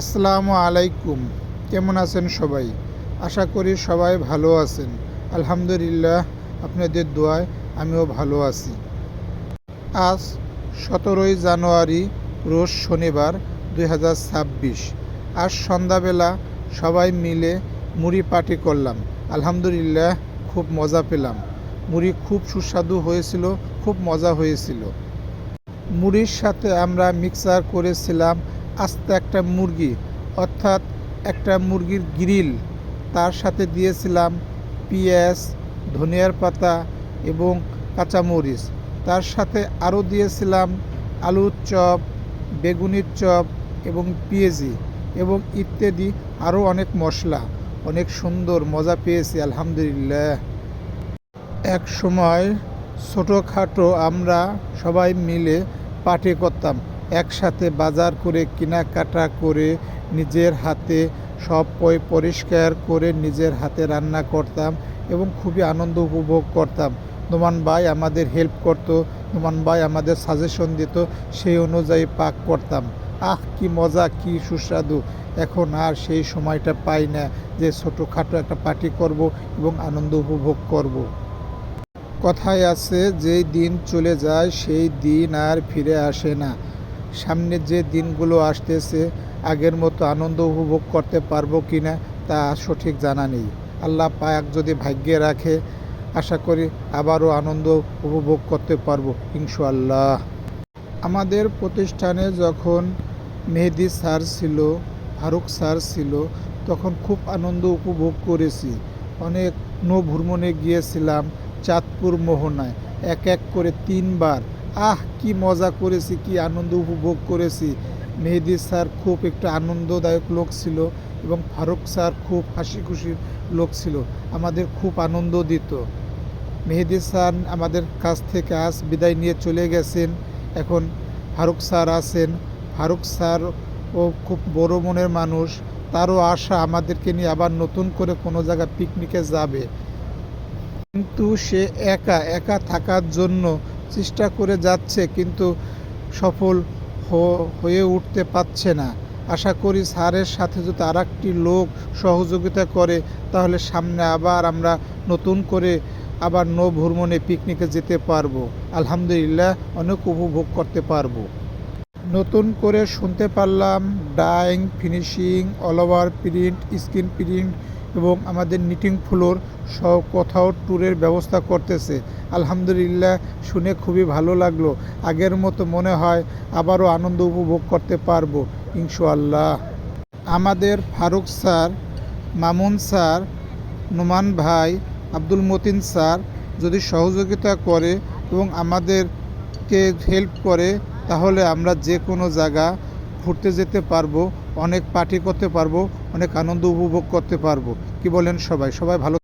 আসসালামু আলাইকুম। কেমন আছেন সবাই? আশা করি সবাই ভালো আছেন। আলহামদুলিল্লাহ, আপনাদের দোয়ায় আমিও ভালো আছি। আজ সতেরোই জানুয়ারি, রোজ শনিবার দুই হাজার ছাব্বিশ। আজ সন্ধ্যাবেলা সবাই মিলে মুড়ি পার্টি করলাম। আলহামদুলিল্লাহ, খুব মজা পেলাম। মুড়ি খুব সুস্বাদু হয়েছিল, খুব মজা হয়েছিল। মুড়ির সাথে আমরা মিক্সার করেছিলাম আস্তে একটা মুরগি, অর্থাৎ একটা মুরগির গ্রিল। তার সাথে দিয়েছিলাম পেঁয়াজ, ধনিয়ার পাতা এবং কাঁচামরিচ। তার সাথে আরও দিয়েছিলাম আলুর চপ, বেগুনির চপ এবং পেঁয়াজি এবং ইত্যাদি আরও অনেক মশলা। অনেক সুন্দর মজা পেয়েছি, আলহামদুলিল্লাহ। এক সময় ছোটোখাটো আমরা সবাই মিলে পার্টি করতাম। একসাথে বাজার করে কেনাকাটা করে নিজের হাতে সব পয় পরিষ্কার করে নিজের হাতে রান্না করতাম এবং খুবই আনন্দ উপভোগ করতাম। নোমান ভাই আমাদের হেল্প করতো, নোমান ভাই আমাদের সাজেশন দিত, সেই অনুযায়ী পাক করতাম। আহ, কি মজা, কি সুস্বাদু। এখন আর সেই সময়টা পাই না যে ছোটোখাটো একটা পার্টি করব এবং আনন্দ উপভোগ করব। কথায় আছে, যেই দিন চলে যায়, সেই দিন আর ফিরে আসে না। সামনে যে দিনগুলো আসতেছে, আগের মতো আনন্দ উপভোগ করতে পারব কি না তা সঠিক জানা নেই। আল্লাহ পাক যদি ভাগ্যে রাখে, আশা করি আবারও আনন্দ উপভোগ করতে পারব, ইনশাআল্লাহ। আমাদের প্রতিষ্ঠানে যখন মেহেদি স্যার ছিল, ফারুক স্যার ছিল, তখন খুব আনন্দ উপভোগ করেছি। অনেক নৌ ভ্রমণে গিয়েছিলাম চাঁদপুর মোহনায়, এক এক করে তিনবার। আহ, কি মজা করেছি, কি আনন্দ উপভোগ করেছি। মেহেদি স্যার খুব একটা আনন্দদায়ক লোক ছিল এবং ফারুক স্যার খুব হাসি খুশির লোক ছিল। আমাদের খুব আনন্দ দিত। মেহেদি স্যার আমাদের কাছ থেকে আজ বিদায় নিয়ে চলে গেছেন। এখন ফারুক স্যার আছেন। ফারুক স্যার ও খুব বড় মনের মানুষ। তারও আশা আমাদেরকে নিয়ে আবার নতুন করে কোনো জায়গায় পিকনিকে যাবে। কিন্তু সে একা একা থাকার জন্য চেষ্টা করে যাচ্ছে কিন্তু সফল হয়ে উঠতে পারছে না। আশা করি স্যারের সাথে যদি আর লোক সহযোগিতা করে, তাহলে সামনে আবার আমরা নতুন করে আবার নৌ ভ্রমণে পিকনিকে যেতে পারব। আলহামদুলিল্লাহ, অনেক উপভোগ করতে পারব। নতুন করে শুনতে পারলাম dyeing finishing all over print screen print এবং আমাদের নিটিং ফ্লোর সব কোথাও ট্যুরের ব্যবস্থা করতেছে। আলহামদুলিল্লাহ শুনে খুবই ভালো লাগল। আগের মতো মনে হয় আবারও আনন্দ উপভোগ করতে পারব, ইনশাআল্লাহ। আমাদের ফারুক স্যার, মামুন স্যার, নোমান ভাই, আব্দুল মতিন স্যার যদি সহযোগিতা করে এবং আমাদেরকে হেল্প করে, তাহলে আমরা যে কোনো জায়গা ঘুরতে যেতে পারব, অনেক পার্টি করতে পারব। অনেক আনন্দ উপভোগ করতে পারব। কি বলেন সবাই? সবাই ভালো